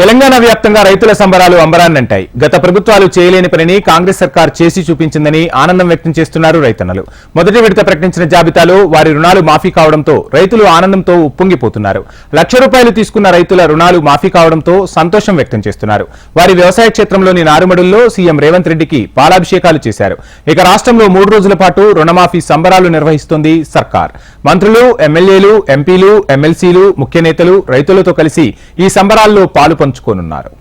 తెలంగాణ వ్యాప్తంగా రైతుల సంబరాలు అంబరాన్నంటాయి. గత ప్రభుత్వాలు చేయలేని పనిని కాంగ్రెస్ సర్కార్ చేసి చూపించిందని ఆనందం వ్యక్తం చేస్తున్నారు రైతన్నలు. మొదటి విడత ప్రకటించిన జాబితాలో వారి రుణాలు మాఫీ కావడంతో రైతులు ఆనందంతో ఉప్పొంగిపోతున్నారు. లక్ష రూపాయలు తీసుకున్న రైతుల రుణాలు మాఫీ కావడంతో సంతోషం వ్యక్తం చేస్తున్నారు. వారి వ్యవసాయ క్షేత్రంలోని నారుమడుల్లో సీఎం రేవంత్ రెడ్డికి పాలాభిషేకాలు చేశారు. ఇక రాష్ట్రంలో మూడు రోజుల పాటు రుణమాఫీ సంబరాలు నిర్వహిస్తోంది సర్కార్. మంత్రులు ఎమ్మెల్యేలు ఎంపీలు ఎమ్మెల్సీలు ముఖ్య నేతలు రైతులతో కలిసి ఈ సంబరాల్లో పాలు పంచుకోనున్నారు.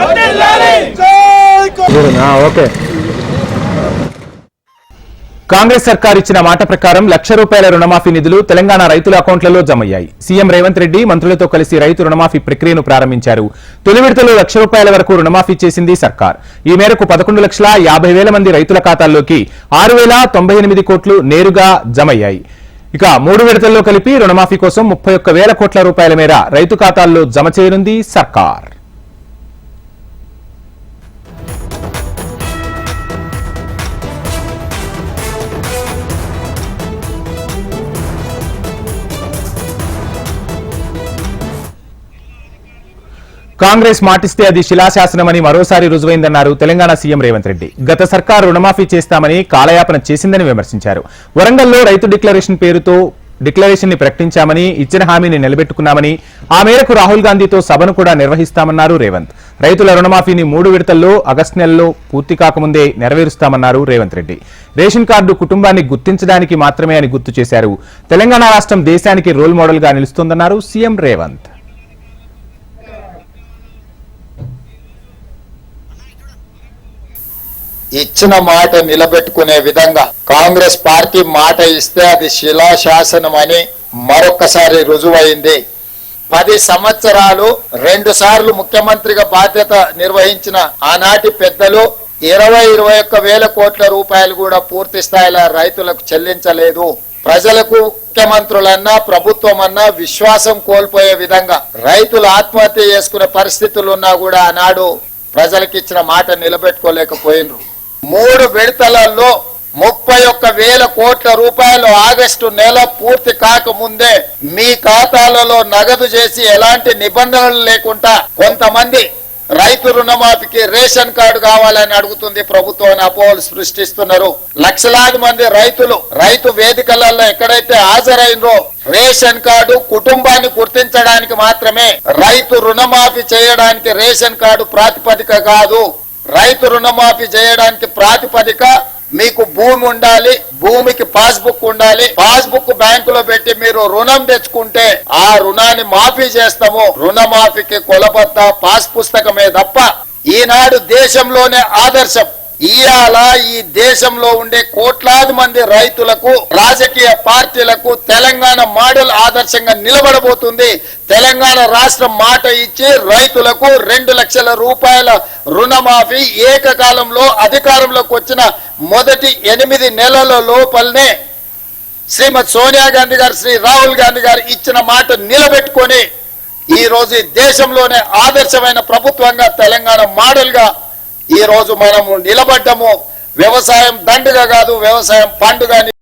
కాంగ్రెస్. ఓకే కాంగ్రెస్ సర్కార్ ఇచ్చిన మాట ప్రకారం లక్ష రూపాయల రుణమాఫీ నిధులు తెలంగాణ రైతుల అకౌంట్లలో జమయ్యాయి. సీఎం రేవంత్ రెడ్డి మంత్రులతో కలిసి రైతు రుణమాఫీ ప్రక్రియను ప్రారంభించారు. తొలి విడతలో లక్ష రూపాయల వరకు రుణమాఫీ చేసింది సర్కార్. ఈ మేరకు పదకొండు లక్షల యాభై వేల మంది రైతుల ఖాతాల్లోకి ఆరు వేల తొంభై ఎనిమిది కోట్లు నేరుగా జమయ్యాయి. ఇక మూడు విడతల్లో కలిపి రుణమాఫీ కోసం ముప్పై ఒక్క వేల కోట్ల రూపాయల మేర రైతు ఖాతాల్లో జమ చేయనుంది సర్కార్. కాంగ్రెస్ మాటిస్తే అది శిలాశాసనమని మరోసారి రుజువైందన్నారు తెలంగాణ సీఎం రేవంత్ రెడ్డి. గత సర్కారు రుణమాఫీ చేస్తామని కాలయాపన చేసిందని విమర్శించారు. వరంగల్లో రైతు డిక్లరేషన్ పేరుతో డిక్లరేషన్ని ప్రకటించామని ఇచ్చిన హామీని నిలబెట్టుకున్నామని ఆ మేరకు రాహుల్ గాంధీతో సభను కూడా నిర్వహిస్తామన్నారు రేవంత్. రైతుల రుణమాఫీని మూడు విడతల్లో ఆగస్టు నెలలో పూర్తి కాకముందే నెరవేరుస్తామన్నారు రేవంత్ రెడ్డి. రేషన్ కార్డు కుటుంబాన్ని గుర్తించడానికి మాత్రమే అని గుర్తు చేశారు. తెలంగాణ రాష్ట్రం దేశానికి రోల్ మోడల్గా నిలుస్తోందన్నారు సీఎం రేవంత్. ఇచ్చిన మాట నిలబెట్టుకునే విధంగా కాంగ్రెస్ పార్టీ మాట ఇస్తే అది శిలాశాసనం అని మరొకసారి రుజువైంది. పది సంవత్సరాలు రెండు సార్లు ముఖ్యమంత్రిగా బాధ్యత నిర్వహించిన ఆనాటి పెద్దలు ఇరవై ఇరవై ఒక్క వేల కోట్ల రూపాయలు కూడా పూర్తి స్థాయిలో రైతులకు చెల్లించలేదు. ప్రజలకు ముఖ్యమంత్రులన్నా ప్రభుత్వం అన్నా విశ్వాసం కోల్పోయే విధంగా రైతులు ఆత్మహత్య చేసుకునే పరిస్థితులు ఉన్నా కూడా ఆనాడు ప్రజలకిచ్చిన మాట నిలబెట్టుకోలేకపోయినరు. మూడు విడతలలో ముప్పై ఒక్క వేల కోట్ల రూపాయలు ఆగస్టు నెల పూర్తి కాకముందే మీ ఖాతాలలో నగదు చేసి ఎలాంటి నిబంధనలు లేకుండా కొంతమంది రైతు రుణమాఫీకి రేషన్ కార్డు కావాలని అడుగుతుంది ప్రభుత్వం అపోహలు సృష్టిస్తున్నారు. లక్షలాది మంది రైతులు రైతు వేదికలలో ఎక్కడైతే హాజరైనరో రేషన్ కార్డు కుటుంబాన్ని గుర్తించడానికి మాత్రమే రైతు రుణమాఫీ చేయడానికి రేషన్ కార్డు ప్రాతిపదిక కాదు. రైతు రుణమాఫీ చేయడానికి ప్రాతిపదిక మీకు భూమి ఉండాలి భూమికి పాస్బుక్ ఉండాలి. పాస్బుక్ బ్యాంకులో పెట్టి మీరు రుణం తెచ్చుకుంటే ఆ రుణాన్ని మాఫీ చేస్తాము. రుణమాఫీకి కొలబద్ద పాస్ పుస్తకమే తప్ప ఈనాడు దేశంలోనే ఆదర్శం. ఇవాళ ఈ దేశంలో ఉండే కోట్లాది మంది రైతులకు రాజకీయ పార్టీలకు తెలంగాణ మోడల్ ఆదర్శంగా నిలబడబోతుంది. తెలంగాణ రాష్ట్రం మాట ఇచ్చి రైతులకు రెండు లక్షల రూపాయల రుణమాఫీ ఏకకాలంలో అధికారంలోకి వచ్చిన మొదటి ఎనిమిది నెలల లోపలనే శ్రీమతి సోనియా గాంధీ గారు శ్రీ రాహుల్ గాంధీ గారు ఇచ్చిన మాట నిలబెట్టుకొని ఈ రోజు దేశంలోనే ఆదర్శమైన ప్రభుత్వంగా తెలంగాణ మోడల్గా ఈ రోజు మనము నిలబడ్డము. వ్యవసాయం దండుగా కాదు వ్యవసాయం పండుగ అని